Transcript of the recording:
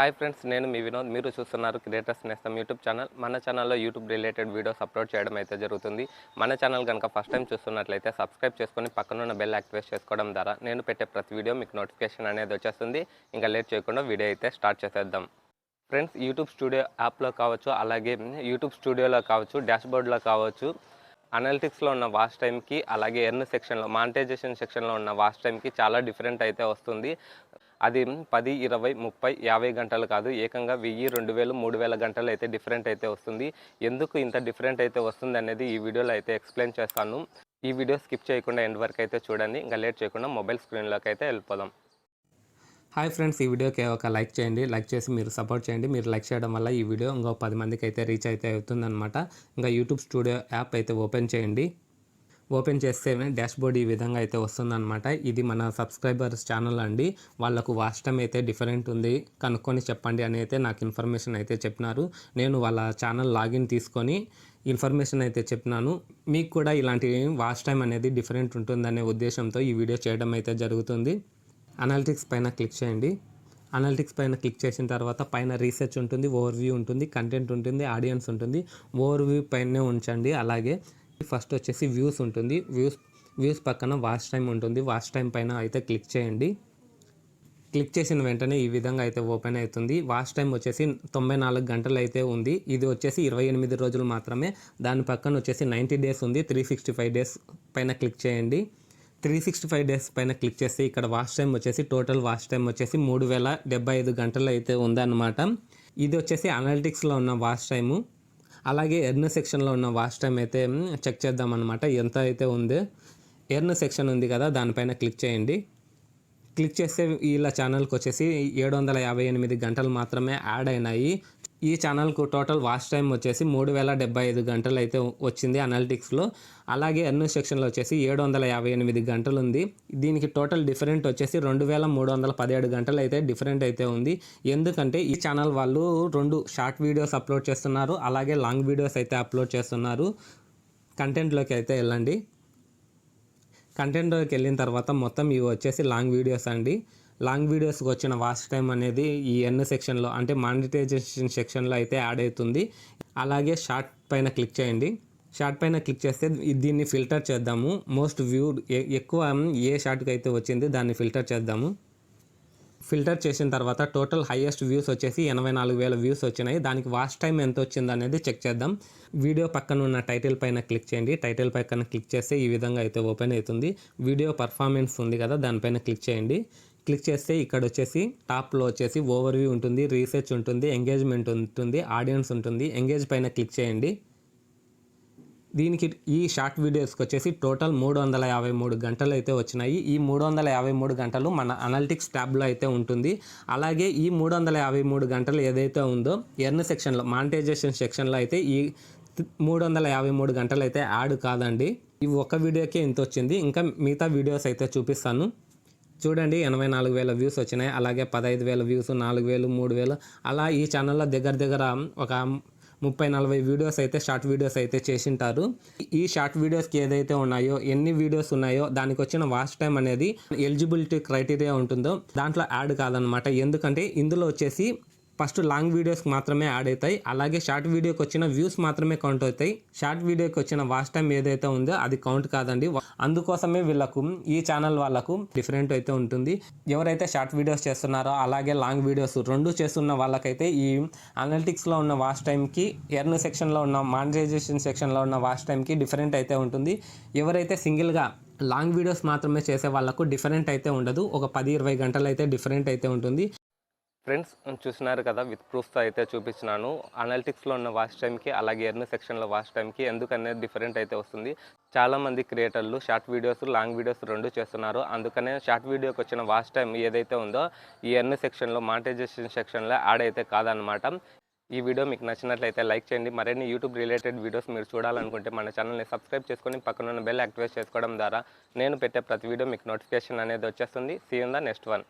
Hi friends నేను మీ వినోద్. మీరు చూస్తున్నారు క్రియేటర్స్ నేస్తం యూట్యూబ్ ఛానల్. మన ఛానల్లో యూట్యూబ్ రిలేటెడ్ వీడియోస్ అప్లోడ్ చేయడం అయితే జరుగుతుంది. మన ఛానల్ కనుక ఫస్ట్ టైం చూస్తున్నట్లయితే సబ్స్క్రైబ్ చేసుకొని పక్కనున్న బెల్ యాక్టివేట్ చేసుకోవడం ద్వారా నేను పెట్టే ప్రతి వీడియో మీకు నోటిఫికేషన్ అనేది వచ్చేస్తుంది. ఇంకా లేట్ చేయకుండా వీడియో అయితే స్టార్ట్ చేసేద్దాం. ఫ్రెండ్స్ యూట్యూబ్ స్టూడియో యాప్లో కావచ్చు అలాగే యూట్యూబ్ స్టూడియోలో కావచ్చు డాష్బోర్డ్లో కావచ్చు అనలిటిక్స్లో ఉన్న వాచ్ టైంకి అలాగే ఎర్న్ సెక్షన్లో మానిటైజేషన్ సెక్షన్లో ఉన్న వాచ్ టైంకి చాలా డిఫరెంట్ అయితే వస్తుంది. అది పది ఇరవై ముప్పై యాభై గంటలు కాదు ఏకంగా వెయ్యి రెండు వేలు మూడు వేల గంటలు అయితే డిఫరెంట్ అయితే వస్తుంది. ఎందుకు ఇంత డిఫరెంట్ అయితే వస్తుంది అనేది ఈ వీడియోలో అయితే ఎక్స్ప్లెయిన్ చేస్తాను. ఈ వీడియో స్కిప్ చేయకుండా ఎండ్ వరకు అయితే చూడండి. ఇంకా లేట్ చేయకుండా మొబైల్ స్క్రీన్లోకి అయితే వెళ్ళిపోదాం. హాయ్ ఫ్రెండ్స్ ఈ వీడియోకి ఒక లైక్ చేయండి. లైక్ చేసి మీరు సపోర్ట్ చేయండి. మీరు లైక్ చేయడం వల్ల ఈ వీడియో ఇంకో పది మందికి అయితే రీచ్ అయితే అవుతుందన్నమాట. ఇంకా యూట్యూబ్ స్టూడియో యాప్ అయితే ఓపెన్ చేయండి. ఓపెన్ చేస్తేనే డాష్ బోర్డ్ ఈ విధంగా అయితే వస్తుందన్నమాట. ఇది మన సబ్స్క్రైబర్స్ ఛానల్ అండి. వాళ్ళకు వాచ్ అయితే డిఫరెంట్ ఉంది. కనుక్కొని చెప్పండి అని అయితే నాకు ఇన్ఫర్మేషన్ అయితే చెప్పినారు. నేను వాళ్ళ ఛానల్ లాగిన్ తీసుకొని ఇన్ఫర్మేషన్ అయితే చెప్పినాను. మీకు కూడా ఇలాంటి వాచ్ టైం అనేది డిఫరెంట్ ఉంటుందనే ఉద్దేశంతో ఈ వీడియో చేయడం అయితే జరుగుతుంది. అనాలిటిక్స్ పైన క్లిక్ చేయండి. అనాలిటిక్స్ పైన క్లిక్ చేసిన తర్వాత పైన రీసెర్చ్ ఉంటుంది ఓవర్ వ్యూ ఉంటుంది కంటెంట్ ఉంటుంది ఆడియన్స్ ఉంటుంది. ఓవర్ వ్యూ పైనే ఉంచండి. అలాగే ఫస్ట్ వచ్చేసి వ్యూస్ ఉంటుంది. వ్యూస్ వ్యూస్ పక్కన వాచ్ టైం ఉంటుంది. వాచ్ టైం పైన అయితే క్లిక్ చేయండి. క్లిక్ చేసిన వెంటనే ఈ విధంగా అయితే ఓపెన్ అవుతుంది. వాచ్ టైం వచ్చేసి తొంభై నాలుగు గంటలు అయితే ఉంది. ఇది వచ్చేసి ఇరవై ఎనిమిది రోజులు మాత్రమే. దాని పక్కన వచ్చేసి నైంటీ డేస్ ఉంది. త్రీ సిక్స్టీ ఫైవ్ డేస్ పైన క్లిక్ చేయండి. త్రీ సిక్స్టీ ఫైవ్ డేస్ పైన క్లిక్ చేస్తే ఇక్కడ వాచ్ టైం వచ్చేసి టోటల్ వాచ్ టైం వచ్చేసి మూడు వేల డెబ్బై ఐదు గంటలు అయితే ఉందన్నమాట. ఇది వచ్చేసి అనలిటిక్స్లో ఉన్న వాచ్ టైము అలాగే ఎర్న్ సెక్షన్లో ఉన్న వాచ్ టైం అయితే చెక్ చేద్దాం అనమాట ఎంత అయితే ఉంది. ఎర్న్ సెక్షన్ ఉంది కదా దానిపైన క్లిక్ చేయండి. క్లిక్ చేస్తే వీళ్ళ ఛానల్కి వచ్చేసి ఏడు వందల యాభై ఎనిమిది గంటలు మాత్రమే యాడ్ అయినాయి. ఈ ఛానల్కు టోటల్ వాచ్ టైం వచ్చేసి మూడు వేల డెబ్బై ఐదు గంటలు అయితే వచ్చింది అనాలిటిక్స్లో. అలాగే ఎర్న్ సెక్షన్లో వచ్చేసి ఏడు వందల యాభై ఎనిమిది గంటలు ఉంది దీనికి టోటల్ డిఫరెంట్ వచ్చేసి రెండు వేల మూడు వందల పదిహేడు గంటలు అయితే డిఫరెంట్ అయితే ఉంది. ఎందుకంటే ఈ ఛానల్ వాళ్ళు రెండు షార్ట్ వీడియోస్ అప్లోడ్ చేస్తున్నారు అలాగే లాంగ్ వీడియోస్ అయితే అప్లోడ్ చేస్తున్నారు. కంటెంట్లోకి అయితే వెళ్ళండి. కంటెంట్లోకి వెళ్ళిన తర్వాత మొత్తం ఇవి వచ్చేసి లాంగ్ వీడియోస్ అండి. లాంగ్ వీడియోస్కి వచ్చిన వాచ్ టైం అనేది ఈ ఎన్ సెక్షన్లో అంటే మానిటైజేషన్ సెక్షన్లో అయితే యాడ్ అవుతుంది. అలాగే షార్ట్ పైన క్లిక్ చేయండి. షార్ట్ పైన క్లిక్ చేస్తే దీన్ని ఫిల్టర్ చేద్దాము. మోస్ట్ వ్యూడ్ ఎక్కువ ఏ షార్ట్కి అయితే వచ్చింది దాన్ని ఫిల్టర్ చేద్దాము. ఫిల్టర్ చేసిన తర్వాత టోటల్ హైయెస్ట్ వ్యూస్ వచ్చేసి ఎనభై నాలుగు వేల వ్యూస్ వచ్చినాయి. దానికి వాచ్ టైం ఎంత వచ్చింది అనేది చెక్ చేద్దాం. వీడియో పక్కన ఉన్న టైటిల్ పైన క్లిక్ చేయండి. టైటిల్ పక్కన క్లిక్ చేస్తే ఈ విధంగా అయితే ఓపెన్ అవుతుంది. వీడియో పర్ఫార్మెన్స్ ఉంది కదా దానిపైన క్లిక్ చేయండి. క్లిక్ చేస్తే ఇక్కడ వచ్చేసి టాప్లో వచ్చేసి ఓవర్ వ్యూ ఉంటుంది రీసెర్చ్ ఉంటుంది ఎంగేజ్మెంట్ ఉంటుంది ఆడియన్స్ ఉంటుంది. ఎంగేజ్ పైన క్లిక్ చేయండి. దీనికి ఈ షార్ట్ వీడియోస్కి వచ్చేసి టోటల్ మూడు వందల యాభై మూడు గంటలు అయితే వచ్చినాయి. ఈ మూడు వందల యాభై మూడు గంటలు మన అనలిటిక్స్ ట్యాబ్లో అయితే ఉంటుంది. అలాగే ఈ మూడు వందల యాభై మూడు గంటలు ఏదైతే ఉందో ఎర్న్ సెక్షన్లో మానిటైజేషన్ సెక్షన్లో అయితే ఈ మూడు వందల యాభై మూడు గంటలు అయితే యాడ్ కాదండి. ఈ ఒక వీడియోకే ఇంత వచ్చింది. ఇంకా మిగతా వీడియోస్ అయితే చూపిస్తాను. చూడండి ఎనభై నాలుగు వేల వ్యూస్ వచ్చినాయి. అలాగే పదహైదు వేల వ్యూస్ నాలుగు వేలు మూడు వేలు. అలా ఈ ఛానల్లో దగ్గర దగ్గర ఒక ముప్పై నలభై వీడియోస్ అయితే షార్ట్ వీడియోస్ అయితే చేసింటారు. ఈ షార్ట్ వీడియోస్కి ఏదైతే ఉన్నాయో ఎన్ని వీడియోస్ ఉన్నాయో దానికి వచ్చిన వాచ్ టైం అనేది ఎలిజిబిలిటీ క్రైటీరియా ఉంటుందో దాంట్లో యాడ్ కాదనమాట. ఎందుకంటే ఇందులో వచ్చేసి ఫస్ట్ లాంగ్ వీడియోస్కి మాత్రమే యాడ్ అవుతాయి. అలాగే షార్ట్ వీడియోకి వచ్చిన వ్యూస్ మాత్రమే కౌంట్ అవుతాయి. షార్ట్ వీడియోకి వచ్చిన వాచ్ టైం ఏదైతే ఉందో అది కౌంట్ కాదండి. అందుకోసమే వీళ్ళకు ఈ ఛానల్ వాళ్ళకు డిఫరెంట్ అయితే ఉంటుంది. ఎవరైతే షార్ట్ వీడియోస్ చేస్తున్నారో అలాగే లాంగ్ వీడియోస్ రెండు చేస్తున్న వాళ్ళకైతే ఈ అనలిటిక్స్లో ఉన్న వాచ్ టైంకి ఎర్న్ సెక్షన్లో ఉన్న మానిటైజేషన్ సెక్షన్లో ఉన్న వాచ్ టైంకి డిఫరెంట్ అయితే ఉంటుంది. ఎవరైతే సింగిల్గా లాంగ్ వీడియోస్ మాత్రమే చేసే వాళ్ళకు డిఫరెంట్ అయితే ఉండదు. ఒక పది ఇరవై గంటలు అయితే డిఫరెంట్ అయితే ఉంటుంది. ఫ్రెండ్స్ చూసినారు కదా విత్ ప్రూఫ్తో అయితే చూపించినాను. అనాలిటిక్స్లో ఉన్న వాచ్ టైంకి అలాగే ఎర్న్ సెక్షన్లో వాచ్ టైంకి ఎందుకనే డిఫరెంట్ అయితే వస్తుంది. చాలామంది క్రియేటర్లు షార్ట్ వీడియోస్ లాంగ్ వీడియోస్ రెండు చేస్తున్నారు. అందుకనే షార్ట్ వీడియోకి వచ్చిన వాచ్ టైం ఏదైతే ఉందో ఈ ఎర్న్ సెక్షన్లో మానిటైజేషన్ సెక్షన్లో యాడ్ అయితే కాదనమాట ఈ వీడియో మీకు నచ్చినట్లయితే లైక్ చేయండి. మరిన్ని యూట్యూబ్ రిలేటెడ్ వీడియోస్ మీరు చూడాలనుకుంటే మన ఛానల్ని సబ్స్క్రైబ్ చేసుకొని పక్కన ఉన్న బెల్ యాక్టివేట్ చేసుకోవడం ద్వారా నేను పెట్టే ప్రతి వీడియో మీకు నోటిఫికేషన్ అనేది వచ్చేస్తుంది. సీఎన్ ద నెక్స్ట్ వన్